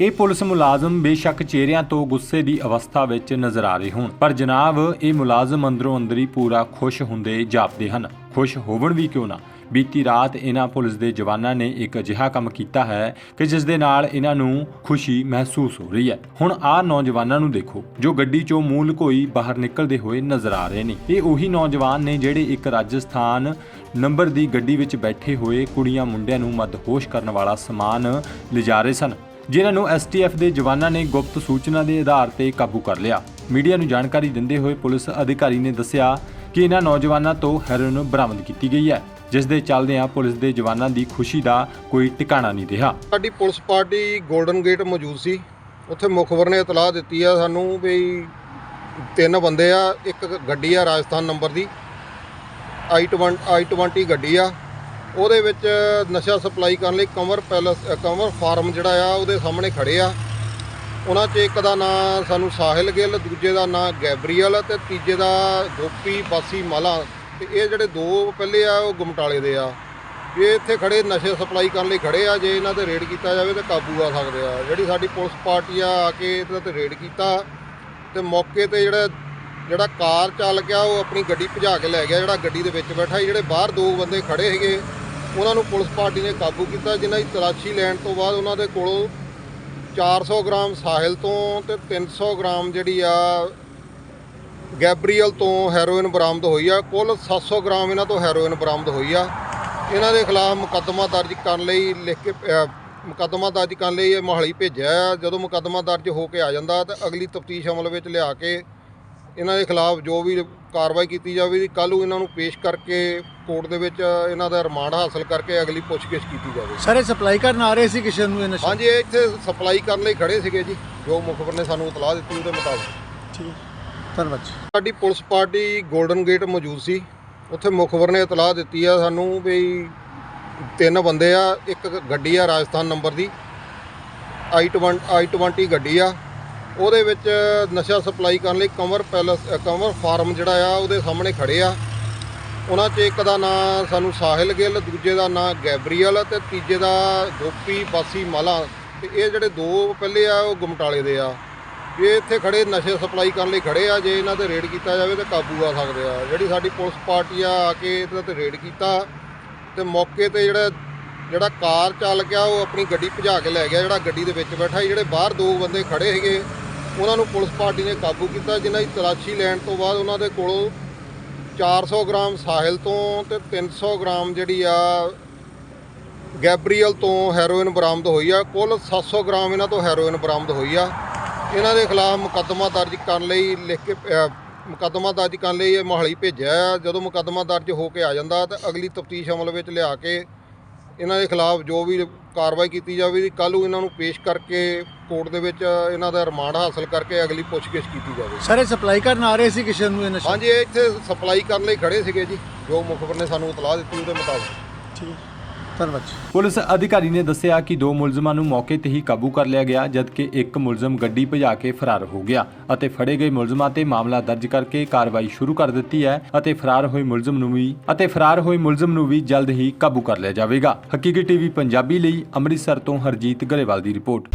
ਇਹ ਪੁਲਿਸ ਮੁਲਾਜ਼ਮ ਬੇਸ਼ੱਕ ਚਿਹਰਿਆਂ ਤੋਂ ਗੁੱਸੇ ਦੀ ਅਵਸਥਾ ਵਿੱਚ ਨਜ਼ਰ ਆ ਰਹੇ ਹੋਣ। ਪਰ ਜਨਾਬ, ਇਹ ਮੁਲਾਜ਼ਮ ਅੰਦਰੋਂ ਅੰਦਰੀ ਪੂਰਾ ਖੁਸ਼ ਹੁੰਦੇ ਜਾਪਦੇ ਹਨ। ਖੁਸ਼ ਹੋਵਣ ਵੀ ਕਿਉਂ ਨਾ? ਬੀਤੀ ਰਾਤ ਇਹਨਾਂ ਪੁਲਿਸ ਦੇ ਜਵਾਨਾਂ ਨੇ ਇੱਕ ਅਜਿਹਾ ਕੰਮ ਕੀਤਾ ਹੈ ਕਿ ਜਿਸ ਦੇ ਨਾਲ ਇਹਨਾਂ ਨੂੰ ਖੁਸ਼ੀ ਮਹਿਸੂਸ ਹੋ ਰਹੀ ਹੈ। ਹੁਣ ਆਹ ਨੌਜਵਾਨਾਂ ਨੂੰ ਦੇਖੋ, ਜੋ ਗੱਡੀ ਚੋਂ ਮੂੰਹ ਲੁਕੋਈ ਬਾਹਰ ਨਿਕਲਦੇ ਹੋਏ ਨਜ਼ਰ ਆ ਰਹੇ ਨੇ। ਇਹ ਉਹੀ ਨੌਜਵਾਨ ਨੇ ਜਿਹੜੇ ਇੱਕ ਰਾਜਸਥਾਨ ਨੰਬਰ ਦੀ ਗੱਡੀ ਵਿੱਚ ਬੈਠੇ ਹੋਏ ਕੁੜੀਆਂ ਮੁੰਡਿਆਂ ਨੂੰ ਮਦਹੋਸ਼ ਕਰਨ ਵਾਲਾ ਸਮਾਨ ਲਿਜਾ ਰਹੇ ਸਨ। ਜਿਨ੍ਹਾਂ ਨੂੰ ਐਸਟੀਐਫ ਦੇ ਜਵਾਨਾਂ ਨੇ ਗੁਪਤ ਸੂਚਨਾ ਦੇ ਆਧਾਰ ਤੇ ਕਾਬੂ ਕਰ ਲਿਆ। ਮੀਡੀਆ ਨੂੰ ਜਾਣਕਾਰੀ ਦਿੰਦੇ ਹੋਏ ਪੁਲਿਸ ਅਧਿਕਾਰੀ ਨੇ ਦੱਸਿਆ ਕਿ ਇਹਨਾਂ ਨੌਜਵਾਨਾਂ ਤੋਂ ਹੈਰੋਇਨ ਬਰਾਮਦ ਕੀਤੀ ਗਈ ਹੈ, ਜਿਸ ਦੇ ਚੱਲਦਿਆਂ ਪੁਲਿਸ ਦੇ ਜਵਾਨਾਂ ਦੀ ਖੁਸ਼ੀ ਦਾ ਕੋਈ ਟਿਕਾਣਾ ਨਹੀਂ ਰਿਹਾ। ਸਾਡੀ ਪੁਲਿਸ ਪਾਰਟੀ ਗੋਲਡਨ ਗੇਟ ਮੌਜੂਦ ਸੀ। ਉੱਥੇ ਮੁਖਬਰ ਨੇ ਇਤਲਾਹ ਦਿੱਤੀ ਆ ਸਾਨੂੰ ਵੀ ਤਿੰਨ ਬੰਦੇ ਆ, ਇੱਕ ਗੱਡੀ ਆ ਰਾਜਸਥਾਨ ਨੰਬਰ ਦੀ। I20 i20 ਗੱਡੀ ਆ। ਉਹਦੇ ਵਿੱਚ ਨਸ਼ਾ ਸਪਲਾਈ ਕਰਨ ਲਈ ਕੰਵਰ ਪੈਲਸ ਕੰਵਰ ਫਾਰਮ ਜਿਹੜਾ ਆ, ਉਹਦੇ ਸਾਹਮਣੇ ਖੜੇ ਆ। ਉਹਨਾਂ 'ਚ ਇੱਕ ਦਾ ਨਾਂ ਸਾਨੂੰ ਸਾਹਿਲ ਗਿੱਲ, ਦੂਜੇ ਦਾ ਨਾਂ ਗੈਬਰੀਅਲ ਤੇ ਤੀਜੇ ਦਾ ਗੋਪੀ ਬਾਸੀ ਮਾਲਾ। ਤੇ ਇਹ ਜਿਹੜੇ ਦੋ ਪਹਿਲੇ ਆ, ਉਹ ਗੁਮਟਾਲੇ ਦੇ ਆ। ਇਹ ਇੱਥੇ ਖੜੇ ਨਸ਼ੇ ਸਪਲਾਈ ਕਰਨ ਲਈ ਖੜੇ ਆ, ਜੇ ਇਹਨਾਂ ਤੇ ਰੇਡ ਕੀਤਾ ਜਾਵੇ ਤਾਂ ਕਾਬੂ ਆ ਸਕਦੇ ਆ। ਜਿਹੜੀ ਸਾਡੀ ਪੁਲਿਸ ਪਾਰਟੀ ਆ ਆ ਕੇ ਇਹਨਾਂ ਤੇ ਰੇਡ ਕੀਤਾ ਤੇ ਮੌਕੇ ਤੇ ਜਿਹੜਾ ਜਿਹੜਾ ਕਾਰ ਚਾਲਕ ਆ, ਉਹ ਆਪਣੀ ਗੱਡੀ ਭਜਾ ਕੇ ਲੈ ਗਿਆ, ਜਿਹੜਾ ਗੱਡੀ ਦੇ ਵਿੱਚ ਬੈਠਾ ਜਿਹੜੇ ਬਾਹਰ ਦੋ ਬੰਦੇ ਖੜੇ ਹੈਗੇ ਉਹਨਾਂ ਨੂੰ ਪੁਲਿਸ ਪਾਰਟੀ ਨੇ ਕਾਬੂ ਕੀਤਾ, ਜਿਨ੍ਹਾਂ ਦੀ ਤਲਾਸ਼ੀ ਲੈਣ ਤੋਂ ਬਾਅਦ ਉਹਨਾਂ ਦੇ ਕੋਲੋਂ 400 ਗ੍ਰਾਮ ਸਾਹਿਲ ਤੋਂ ਤੇ 300 ਗ੍ਰਾਮ ਜਿਹੜੀ ਆ ਗੈਬਰੀਅਲ ਤੋਂ ਹੈਰੋਇਨ ਬਰਾਮਦ ਹੋਈ ਆ। ਕੁੱਲ 700 ਗ੍ਰਾਮ ਇਹਨਾਂ ਤੋਂ ਹੈਰੋਇਨ ਬਰਾਮਦ ਹੋਈ ਆ। ਇਹਨਾਂ ਦੇ ਖਿਲਾਫ ਮੁਕੱਦਮਾ ਦਰਜ ਕਰਨ ਲਈ ਲਿਖ ਕੇ ਮੁਕੱਦਮਾ ਦਰਜ ਕਰਨ ਲਈ ਇਹ ਮੋਹਾਲੀ ਭੇਜਿਆ ਜਦੋਂ ਮੁਕੱਦਮਾ ਦਰਜ ਹੋ ਕੇ ਆ ਜਾਂਦਾ ਤਾਂ ਅਗਲੀ ਤਫਤੀਸ਼ ਅਮਲ ਵਿੱਚ ਲਿਆ ਕੇ ਇਹਨਾਂ ਦੇ ਖਿਲਾਫ ਜੋ ਵੀ ਕਾਰਵਾਈ ਕੀਤੀ ਜਾਵੇਗੀ ਕੱਲ੍ਹ ਨੂੰ ਇਹਨਾਂ ਨੂੰ ਪੇਸ਼ ਕਰਕੇ ਕੋਰਟ ਦੇ ਵਿੱਚ ਇਹਨਾਂ ਦਾ ਰਿਮਾਂਡ ਹਾਸਲ ਕਰਕੇ ਅਗਲੀ ਪੁੱਛਗਿੱਛ ਕੀਤੀ ਜਾਵੇ। ਸਾਰੇ ਸਪਲਾਈ ਕਰਨ ਆ ਰਹੇ ਸੀ ਕਿਸੇ ਨੂੰ ਇਹ ਨਸ਼ਾ? ਹਾਂਜੀ ਇਹ ਇੱਥੇ ਸਪਲਾਈ ਕਰਨ ਲਈ ਖੜੇ ਸੀਗੇ ਜੀ। ਜੋ ਮੁਖਬਰ ਨੇ ਸਾਨੂੰ ਇਤਲਾਹ ਦਿੱਤੀ ਉਹਦੇ ਮੁਤਾਬਕ। ਠੀਕ। ਧੰਨਵਾਦ ਸਾਡੀ ਪੁਲਿਸ ਪਾਰਟੀ 골ਡਨ ਗੇਟ ਮੌਜੂਦ ਸੀ। ਉੱਥੇ ਮੁਖਬਰ ਨੇ ਇਤਲਾਹ ਦਿੱਤੀ ਆ ਸਾਨੂੰ ਵੀ ਤਿੰਨ ਬੰਦੇ ਆ ਇੱਕ ਗੱਡੀ ਆ ਰਾਜਸਥਾਨ ਨੰਬਰ ਦੀ। i20 i20 ਗੱਡੀ ਆ। ਉਹਦੇ ਵਿੱਚ ਨਸ਼ਾ ਸਪਲਾਈ ਕਰਨ ਲਈ ਕੰਵਰ ਪੈਲਸ ਕੰਵਰ ਫਾਰਮ ਜਿਹੜਾ ਆ, ਉਹਦੇ ਸਾਹਮਣੇ ਖੜੇ ਆ। ਉਹਨਾਂ 'ਚ ਇੱਕ ਦਾ ਨਾਂ ਸਾਨੂੰ ਸਾਹਿਲ ਗਿੱਲ, ਦੂਜੇ ਦਾ ਨਾਂ ਗੈਬਰੀਅਲ ਤੇ ਤੀਜੇ ਦਾ ਗੋਪੀ ਬਾਸੀ ਮਾਲਾ। ਤੇ ਇਹ ਜਿਹੜੇ ਦੋ ਪਹਿਲੇ ਆ, ਉਹ ਗੁਮਟਾਲੇ ਦੇ ਆ। ਇਹ ਇੱਥੇ ਖੜੇ, ਨਸ਼ੇ ਸਪਲਾਈ ਕਰਨ ਲਈ ਖੜੇ ਆ। ਜੇ ਇਹਨਾਂ ਤੇ ਰੇਡ ਕੀਤਾ ਜਾਵੇ ਤਾਂ ਕਾਬੂ ਆ ਸਕਦੇ ਆ। ਜਿਹੜੀ ਸਾਡੀ ਪੁਲਿਸ ਪਾਰਟੀ ਆ ਆ ਕੇ ਇਹਨਾਂ ਤੇ ਰੇਡ ਕੀਤਾ। ਤੇ ਮੌਕੇ ਤੇ ਜਿਹੜਾ ਜਿਹੜਾ ਕਾਰ ਚਾਲਕ ਆ, ਉਹ ਆਪਣੀ ਗੱਡੀ ਭਜਾ ਕੇ ਲੈ ਗਿਆ, ਜਿਹੜਾ ਗੱਡੀ ਦੇ ਵਿੱਚ ਬੈਠਾ ਜਿਹੜੇ ਬਾਹਰ ਦੋ ਬੰਦੇ ਖੜੇ ਸੀਗੇ ਉਹਨਾਂ ਨੂੰ ਪੁਲਿਸ ਪਾਰਟੀ ਨੇ ਕਾਬੂ ਕੀਤਾ, ਜਿਨ੍ਹਾਂ ਦੀ ਤਲਾਸ਼ੀ ਲੈਣ ਤੋਂ ਬਾਅਦ ਉਹਨਾਂ ਦੇ ਕੋਲੋਂ 400 ਗ੍ਰਾਮ ਸਾਹਿਲ ਤੋਂ ਤੇ 300 ਗ੍ਰਾਮ ਜਿਹੜੀ ਆ ਗੈਬਰੀਅਲ ਤੋਂ ਹੈਰੋਇਨ ਬਰਾਮਦ ਹੋਈ ਆ। ਕੁੱਲ 700 ਗ੍ਰਾਮ ਇਹਨਾਂ ਤੋਂ ਹੈਰੋਇਨ ਬਰਾਮਦ ਹੋਈ ਆ। ਇਹਨਾਂ ਦੇ ਖਿਲਾਫ ਮੁਕੱਦਮਾ ਦਰਜ ਕਰਨ ਲਈ ਲਿਖ ਕੇ ਮੁਕੱਦਮਾ ਦਰਜ ਕਰਨ ਲਈ ਇਹ ਮੋਹਾਲੀ ਭੇਜਿਆ ਜਦੋਂ ਮੁਕੱਦਮਾ ਦਰਜ ਹੋ ਕੇ ਆ ਜਾਂਦਾ ਤਾਂ ਅਗਲੀ ਤਫਤੀਸ਼ ਅਮਲ ਵਿੱਚ ਲਿਆ ਕੇ ਇਹਨਾਂ ਦੇ ਖਿਲਾਫ ਜੋ ਵੀ ਕਾਰਵਾਈ ਕੀਤੀ ਜਾਵੇਗੀ, ਕੱਲ੍ਹ ਨੂੰ ਇਹਨਾਂ ਨੂੰ ਪੇਸ਼ ਕਰਕੇ ਕੋਰਟ ਦੇ ਵਿੱਚ ਇਹਨਾਂ ਦਾ ਰਿਮਾਂਡ ਹਾਸਲ ਕਰਕੇ ਅਗਲੀ ਪੁੱਛਗਿੱਛ ਕੀਤੀ ਜਾਵੇ। ਸਾਰੇ ਸਪਲਾਈ ਕਰਨ ਆ ਰਹੇ ਸੀ ਕਿਸੇ ਨੂੰ ਇਹ ਨਸ਼ਾ? ਹਾਂਜੀ ਇਹ ਇੱਥੇ ਸਪਲਾਈ ਕਰਨ ਲਈ ਖੜੇ ਸੀਗੇ ਜੀ। ਜੋ ਮੁਖਬਰ ਨੇ ਸਾਨੂੰ ਇਤਲਾਹ ਦਿੱਤੀ ਉਹਦੇ ਮੁਤਾਬਕ। ਠੀਕ। ਧੰਨਵਾਦ ਜੀ। ਪੁਲਿਸ ਅਧਿਕਾਰੀ ਨੇ ਦੱਸਿਆ ਕਿ ਦੋ ਮੁਲਜ਼ਮਾਂ ਨੂੰ ਮੌਕੇ ਤੇ ਹੀ ਕਾਬੂ ਕਰ ਲਿਆ ਗਿਆ ਜਦਕਿ ਇੱਕ ਮੁਲਜ਼ਮ ਗੱਡੀ ਭਜਾ ਕੇ ਫਰਾਰ ਹੋ ਗਿਆ ਅਤੇ ਫੜੇ ਗਏ ਮੁਲਜ਼ਮਾਂ ਤੇ ਮਾਮਲਾ ਦਰਜ ਕਰਕੇ ਕਾਰਵਾਈ ਸ਼ੁਰੂ ਕਰ ਦਿੱਤੀ ਹੈ ਅਤੇ ਫਰਾਰ ਹੋਏ ਮੁਲਜ਼ਮ ਨੂੰ ਵੀ ਅਤੇ ਫਰਾਰ ਹੋਏ ਮੁਲਜ਼ਮ ਨੂੰ ਵੀ ਜਲਦ ਹੀ ਕਾਬੂ ਕਰ ਲਿਆ ਜਾਵੇਗਾ। ਹਕੀਕੀ ਟੀਵੀ ਪੰਜਾਬੀ ਲਈ ਅੰਮ੍ਰਿਤਸਰ ਤੋਂ ਹਰਜੀਤ ਗਰੇਵਾਲ ਦੀ ਰਿਪੋਰਟ।